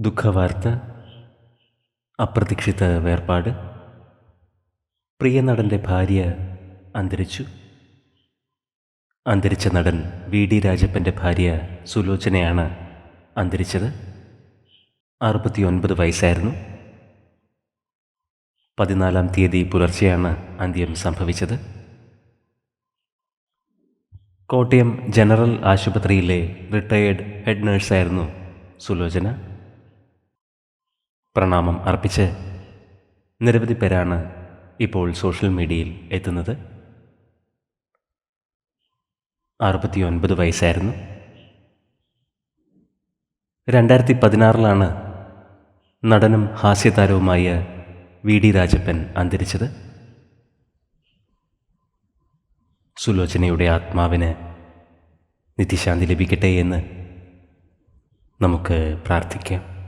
ദുഃഖവാർത്ത അപ്രതീക്ഷിത വേർപാട്. പ്രിയ നടന്റെ ഭാര്യ അന്തരിച്ചു. അന്തരിച്ച നടൻ വി. ഡി. രാജപ്പന്റെ ഭാര്യ സുലോചനയാണ് അന്തരിച്ചത്. അറുപത്തിയൊൻപത് വയസ്സായിരുന്നു. പതിനാലാം തീയതി പുലർച്ചെയാണ് അന്ത്യം സംഭവിച്ചത്. കോട്ടയം ജനറൽ ആശുപത്രിയിലെ റിട്ടയേർഡ് ഹെഡ് നഴ്സായിരുന്നു സുലോചന. പ്രണാമം അർപ്പിച്ച് നിരവധി പേരാണ് ഇപ്പോൾ സോഷ്യൽ മീഡിയയിൽ എത്തുന്നത്. അറുപത്തിയൊൻപത് വയസ്സായിരുന്നു. രണ്ടായിരത്തി പതിനാറിലാണ് നടനും ഹാസ്യതാരവുമായ വി ഡി രാജപ്പൻ അന്തരിച്ചത്. സുലോചനയുടെ ആത്മാവിന് നിത്യശാന്തി ലഭിക്കട്ടെ എന്ന് നമുക്ക് പ്രാർത്ഥിക്കാം.